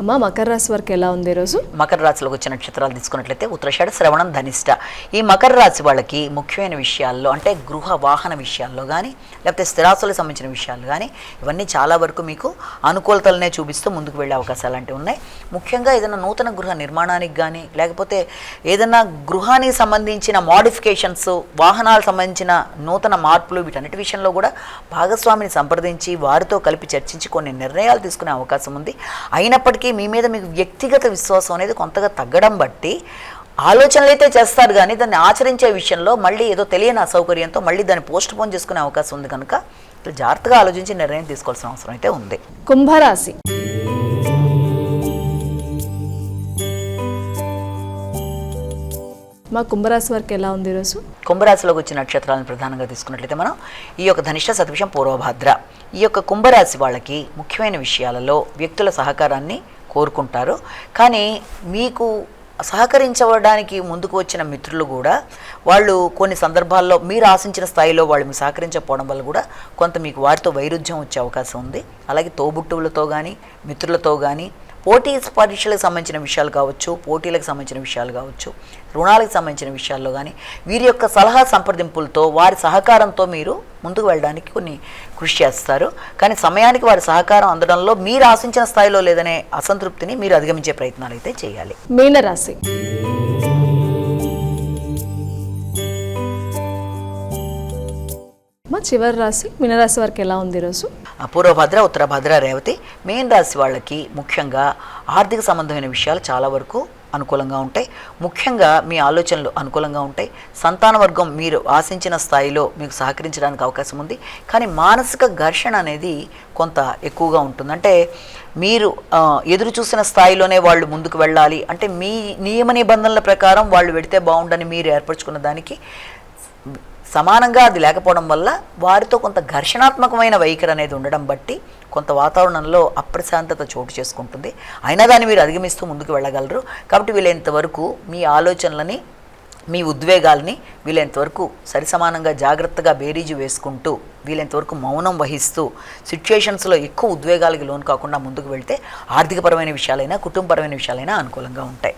అమ్మ మకర రాశి వరకు ఎలా ఉంది ఈరోజు మకర రాశిలోకి వచ్చిన నక్షత్రాలు తీసుకున్నట్లయితే ఉత్తరాషాఢ శ్రవణం ధనిష్ట. ఈ మకర రాశి వాళ్ళకి ముఖ్యమైన విషయాల్లో అంటే గృహ వాహన విషయాల్లో కానీ లేకపోతే స్థిరాస్తులకు సంబంధించిన విషయాలు కానీ ఇవన్నీ చాలా వరకు మీకు అనుకూలతలనే చూపిస్తూ ముందుకు వెళ్ళే అవకాశాలు అంటే ఉన్నాయి. ముఖ్యంగా ఏదైనా నూతన గృహ నిర్మాణానికి కానీ లేకపోతే ఏదైనా గృహానికి సంబంధించిన మోడిఫికేషన్స్ వాహనాలకు సంబంధించిన నూతన మార్పులు వీటన్నిటి విషయంలో కూడా భాగస్వామిని సంప్రదించి వారితో కలిపి చర్చించి కొన్ని నిర్ణయాలు తీసుకునే అవకాశం ఉంది. అయినప్పటికీ మీ మీద మీకు వ్యక్తిగత విశ్వాసం అనేది కొంతగా తగ్గడం బట్టి ఆలోచనలు అయితే చేస్తారు కానీ దాన్ని ఆచరించే విషయంలో మళ్ళీ ఏదో తెలియని అసౌకర్యంతో మళ్ళీ దాన్ని పోస్ట్ పోన్ చేసుకునే అవకాశం ఉంది కనుక జాగ్రత్తగా ఆలోచించి నిర్ణయం తీసుకోవాల్సిన అవసరం అయితే ఉంది. కుంభరాశి. మా కుంభరాశి వరకు ఎలా ఉంది ఈరోజు? కుంభరాశిలోకి వచ్చిన నక్షత్రాలను ప్రధానంగా తీసుకున్నట్లయితే మనం ఈ యొక్క ధనిష్ట సతవిషం పూర్వభద్ర ఈ యొక్క కుంభరాశి వాళ్ళకి ముఖ్యమైన విషయాలలో వ్యక్తుల సహకారాన్ని కోరుకుంటారు. కానీ మీకు సహకరించడానికి ముందుకు వచ్చిన మిత్రులు కూడా వాళ్ళు కొన్ని సందర్భాల్లో మీరు ఆశించిన స్థాయిలో వాళ్ళు మీరు సహకరించకపోవడం వల్ల కూడా కొంత మీకు వారితో వైరుధ్యం వచ్చే అవకాశం ఉంది. అలాగే తోబుట్టువులతో కానీ మిత్రులతో కానీ పోటీ పరీక్షలకు సంబంధించిన విషయాలు కావచ్చు పోటీలకు సంబంధించిన విషయాలు కావచ్చు రుణాలకు సంబంధించిన విషయాల్లో కానీ వీరి యొక్క సలహా సంప్రదింపులతో వారి సహకారంతో మీరు ముందుకు వెళ్ళడానికి కొన్ని కృషి చేస్తారు. కానీ సమయానికి వారి సహకారం అందడంలో మీరు ఆశించిన స్థాయిలో లేదనే అసంతృప్తిని మీరు అధిగమించే ప్రయత్నాలు అయితే చేయాలి. మీనరాశి. చివరి రాశి మీనరాశి వరకు ఎలా ఉంది ఈరోజు? ఆ పూర్వభద్ర ఉత్తర భద్ర రేవతి. మెయిన్ రాశి వాళ్ళకి ముఖ్యంగా ఆర్థిక సంబంధమైన విషయాలు చాలా వరకు అనుకూలంగా ఉంటాయి. ముఖ్యంగా మీ ఆలోచనలు అనుకూలంగా ఉంటాయి. సంతాన వర్గం మీరు ఆశించిన స్థాయిలో మీకు సహకరించడానికి అవకాశం ఉంది. కానీ మానసిక ఘర్షణ అనేది కొంత ఎక్కువగా ఉంటుంది. అంటే మీరు ఎదురు చూసిన స్థాయిలోనే వాళ్ళు ముందుకు వెళ్ళాలి. అంటే మీ నియమ నిబంధనల ప్రకారం వాళ్ళు వెడితే బాగుండని మీరు ఏర్పరచుకున్న దానికి సమానంగా అది లేకపోవడం వల్ల వారితో కొంత ఘర్షణాత్మకమైన వైఖరి అనేది ఉండడం బట్టి కొంత వాతావరణంలో అప్రశాంతత చోటు చేసుకుంటుంది. అయినా దాన్ని మీరు అధిగమిస్తూ ముందుకు వెళ్ళగలరు. కాబట్టి వీలైనంతవరకు మీ ఆలోచనలని మీ ఉద్వేగాల్ని వీలైనంతవరకు సరిసమానంగా జాగ్రత్తగా బేరీజు వేసుకుంటూ వీలైనంతవరకు మౌనం వహిస్తూ సిచ్యుయేషన్స్లో ఎక్కువ ఉద్వేగాలకి లోను కాకుండా ముందుకు వెళ్తే ఆర్థికపరమైన విషయాలైనా కుటుంబపరమైన విషయాలైనా అనుకూలంగా ఉంటాయి.